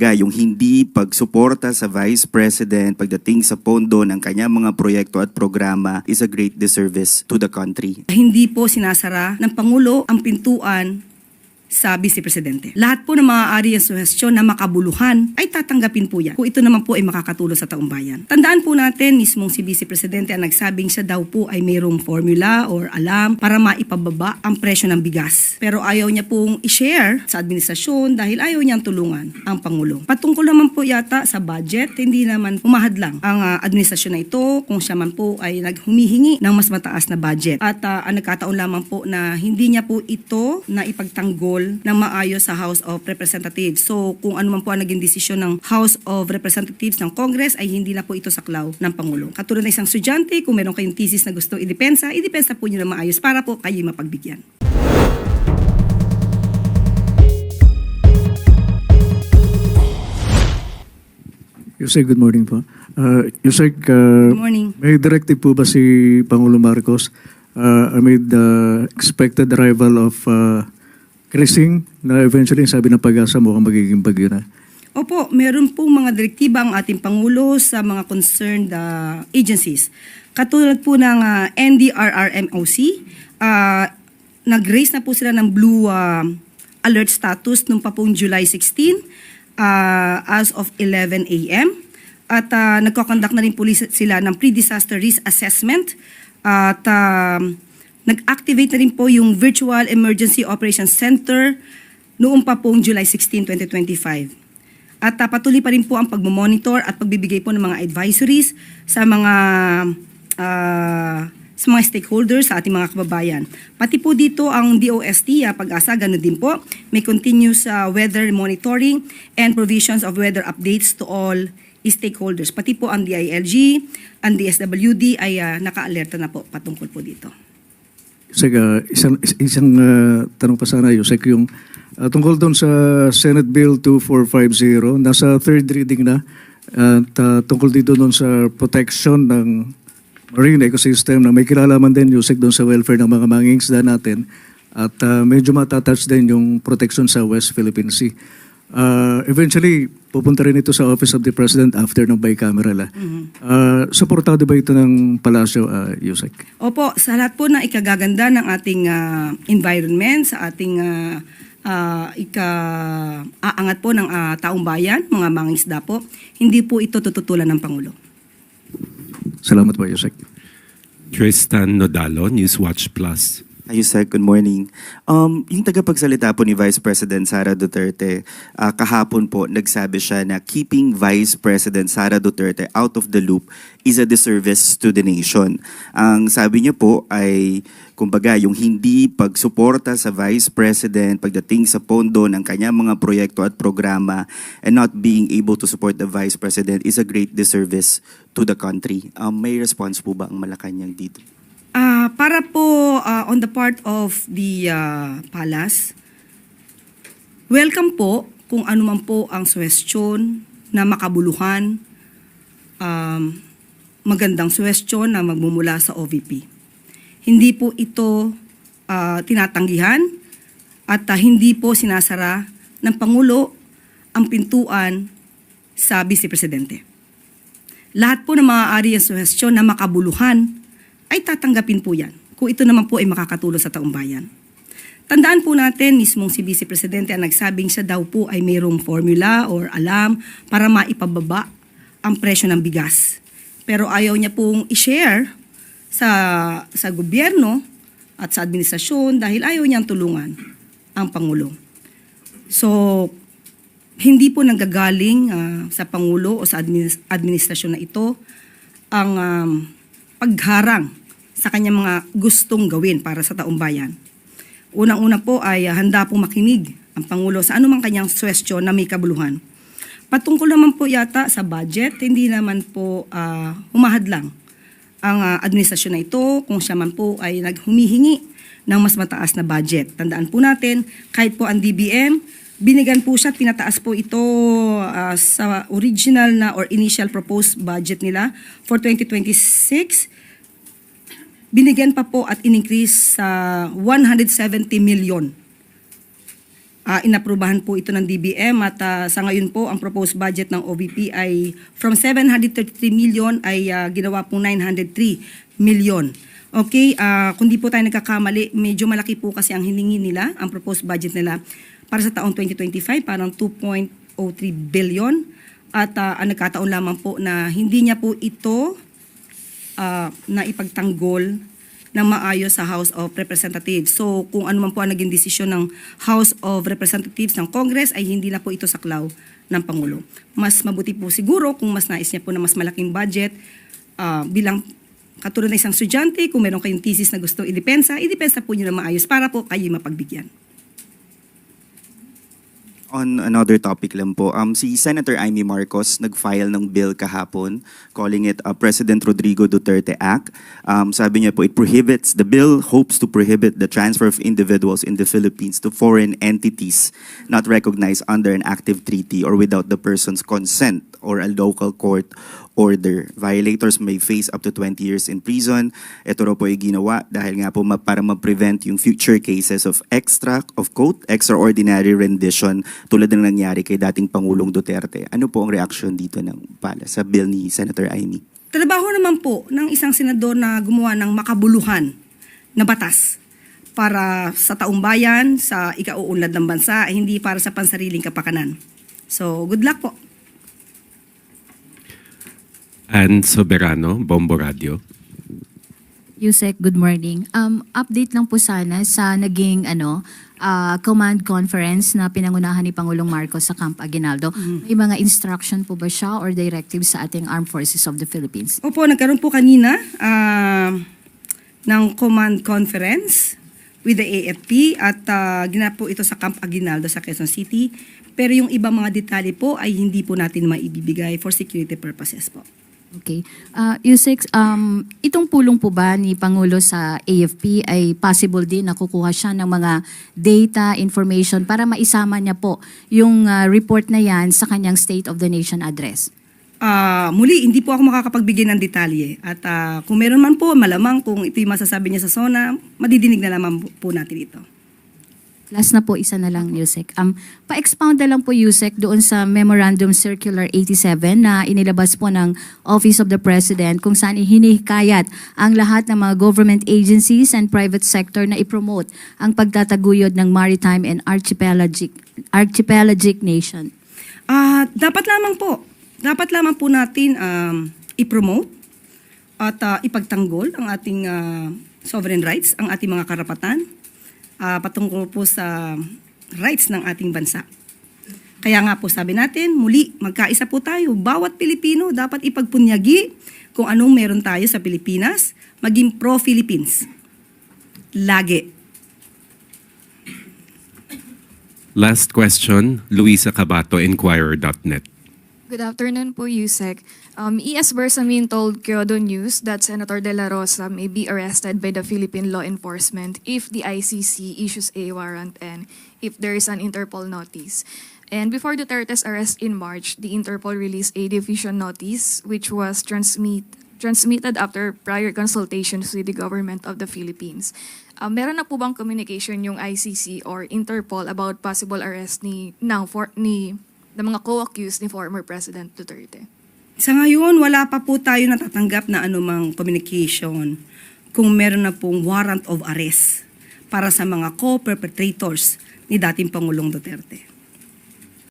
Gayong hindi pagsuporta sa Vice President pagdating sa pondo ng kanyang mga proyekto at programa is a great disservice to the country. Hindi po sinasara ng Pangulo ang pintuan sa Vice Presidente. Lahat po ng maaari ang suhestyon na makabuluhan ay tatanggapin po yan. Kung ito naman po ay makakatulong sa taong bayan. Tandaan po natin, mismong si Vice Presidente ang nagsabing siya daw po ay mayroong formula or alam para maipababa ang presyo ng bigas. Pero ayaw niya pong i-share sa administrasyon dahil ayaw niyang tulungan ang Pangulo. Patungkol naman po yata sa budget, hindi naman umahadlang ang ah, administrasyon na ito kung siya man po ay naghumihingi ng mas mataas na budget. At ah, ang nagkataon lamang po na hindi niya po ito na ipagtanggol ng maayos sa House of Representatives. So kung ano man po ang naging desisyon ng House of Representatives ng Congress ay hindi na po ito saklaw ng Pangulo. Katulad ng isang estudyante, kung meron kayong thesis na gusto idepensa, idepensa po niyo na maayos para po kayo mapagbigyan. Yusek, good morning po. Uh, Yusek, uh, Good morning. may directive po ba si Pangulo Marcos uh, amid the expected arrival of uh, Krising na eventually sabi ng pag-asa mukhang magiging bagyo na? Opo, meron pong mga direktiba ang ating Pangulo sa mga concerned uh, agencies. Katulad po ng uh, NDRRMOC, uh, nag-raise na po sila ng blue uh, alert status nung pa pong July 16 uh, as of 11 a.m. At uh, nagkakondak na rin po sila ng pre-disaster risk assessment at um, nag-activate na rin po yung Virtual Emergency Operations Center noong pa pong July 16, 2025. At uh, patuloy pa rin po ang pagmamonitor at pagbibigay po ng mga advisories sa mga ah, sa mga stakeholders sa ating mga kababayan. Pati po dito ang DOST, ah, pag-asa, ganun din po. May continuous ah, weather monitoring and provisions of weather updates to all stakeholders. Pati po ang DILG, ang DSWD ay ah, naka-alerta na po patungkol po dito. Yusek, uh, isang, is- isang uh, tanong pa sana, Yusek, yung uh, tungkol doon sa Senate Bill 2450, nasa third reading na, at uh, tungkol dito doon sa protection ng marine ecosystem na may kilalaman din, Yusek, doon sa welfare ng mga mangingisda natin, at uh, medyo matatouch din yung protection sa West Philippine Sea. Uh, eventually, pupunta rin ito sa Office of the President after ng bicameral. ah. Uh, supportado ba ito ng Palasyo, uh, Yusek? Opo, sa lahat po na ikagaganda ng ating ah, environment, sa ating ah, ah, ika-aangat po ng ah, taong bayan, mga mangingisda po, hindi po ito tututulan ng Pangulo. Salamat po, Yusek. Tristan Nodalo, Newswatch Plus. Ayun, sir. Good morning. Um, yung tagapagsalita po ni Vice President Sara Duterte, ah, kahapon po nagsabi siya na keeping Vice President Sara Duterte out of the loop is a disservice to the nation. Ang sabi niya po ay, kumbaga, yung hindi pagsuporta sa Vice President pagdating sa pondo ng kanyang mga proyekto at programa and not being able to support the Vice President is a great disservice to the country. Um, may response po ba ang Malacanang dito? Ah, para po ah, on the part of the ah, palace, welcome po kung ano man po ang suwestyon na makabuluhan, um, magandang suwestyon na magmumula sa OVP. Hindi po ito ah, tinatanggihan at ah, hindi po sinasara ng Pangulo ang pintuan sa Vice Presidente. Lahat po ng maaari ang suhestyon na makabuluhan ay tatanggapin po yan kung ito naman po ay makakatulong sa taong bayan. Tandaan po natin, mismong si Vice Presidente ang nagsabing siya daw po ay mayroong formula or alam para maipababa ang presyo ng bigas. Pero ayaw niya pong i-share sa, sa gobyerno at sa administrasyon dahil ayaw niyang tulungan ang Pangulo. So, hindi po nanggagaling ah, sa Pangulo o sa adminis- administrasyon na ito ang um, pagharang sa kanyang mga gustong gawin para sa taong bayan. Unang-una po ay ah, handa pong makinig ang Pangulo sa anumang kanyang suwestyon na may kabuluhan. Patungkol naman po yata sa budget, hindi naman po ah, humahadlang ang ah, administrasyon na ito kung siya man po ay naghumihingi ng mas mataas na budget. Tandaan po natin, kahit po ang DBM, binigyan po siya, at pinataas po ito ah, sa original na or initial proposed budget nila for 2026 binigyan pa po at in-increase sa 170 million Ah, inaprubahan po ito ng DBM at ah, sa ngayon po ang proposed budget ng OVP ay from 733 million ay ah, ginawa po 903 million. Okay, ah, kung di po tayo nagkakamali, medyo malaki po kasi ang hiningi nila, ang proposed budget nila para sa taong 2025, parang 2.03 billion. At ah, ang nagkataon lamang po na hindi niya po ito ah, na ipagtanggol ng maayos sa House of Representatives. So kung ano man po ang naging desisyon ng House of Representatives ng Congress ay hindi na po ito saklaw ng Pangulo. Mas mabuti po siguro kung mas nais niya po na mas malaking budget ah, bilang katulad ng isang estudyante, kung meron kayong thesis na gusto idepensa, idepensa po niyo na maayos para po kayo mapagbigyan. On another topic lang po, um, si Senator Amy Marcos nag-file ng bill kahapon calling it a President Rodrigo Duterte Act. Um, sabi niya po, it prohibits, the bill hopes to prohibit the transfer of individuals in the Philippines to foreign entities not recognized under an active treaty or without the person's consent or a local court order. Violators may face up to 20 years in prison. Ito raw po ay ginawa dahil nga po para ma-prevent yung future cases of extra, of quote, extraordinary rendition tulad ng nangyari kay dating Pangulong Duterte. Ano po ang reaction dito ng pala sa bill ni Senator Amy? Trabaho naman po ng isang senador na gumawa ng makabuluhan na batas para sa taong bayan, sa ikauunlad ng bansa, hindi para sa pansariling kapakanan. So, good luck po. Ann Soberano, Bombo Radio. Yusek, good morning. Um, update lang po sana sa naging ano, ah, command conference na pinangunahan ni Pangulong Marcos sa Camp Aguinaldo. May mga instruction po ba siya or directives sa ating Armed Forces of the Philippines? Opo, nagkaroon po kanina ah, ng command conference with the AFP at uh, ginap po ito sa Camp Aguinaldo sa Quezon City. Pero yung ibang mga detalye po ay hindi po natin maibibigay for security purposes po. Okay. Uh, Yusek, um, itong pulong po ba ni Pangulo sa AFP ay possible din na kukuha siya ng mga data, information para maisama niya po yung ah, report na yan sa kanyang State of the Nation address? Ah, muli, hindi po ako makakapagbigay ng detalye. At ah, kung meron man po, malamang kung ito yung masasabi niya sa SONA, madidinig na naman po natin ito. Last na po, isa na lang, Yusek. Um, pa-expound na lang po, Yusek, doon sa Memorandum Circular 87 na inilabas po ng Office of the President kung saan hinihikayat ang lahat ng mga government agencies and private sector na ipromote ang pagtataguyod ng maritime and archipelagic, archipelagic nation. Ah, dapat lamang po, dapat lamang po natin um, i-promote at ah, ipagtanggol ang ating ah, sovereign rights, ang ating mga karapatan ah, patungkol po sa rights ng ating bansa. Kaya nga po sabi natin, muli, magkaisa po tayo. Bawat Pilipino dapat ipagpunyagi kung anong meron tayo sa Pilipinas, maging pro-Philippines. Lagi. Last question, Luisa Cabato, Inquirer.net. Good afternoon po, Yusek. Um, E.S. Bersamin told Kyodo News that Senator De La Rosa may be arrested by the Philippine law enforcement if the ICC issues a warrant and if there is an Interpol notice. And before Duterte's arrest in March, the Interpol released a division notice which was transmit, transmitted after prior consultations with the government of the Philippines. Um, meron na po bang communication yung ICC or Interpol about possible arrest ni now for ni ng mga co-accused ni former President Duterte? Sa ngayon, wala pa po tayo natatanggap na anumang communication kung meron na pong warrant of arrest para sa mga co-perpetrators ni dating Pangulong Duterte.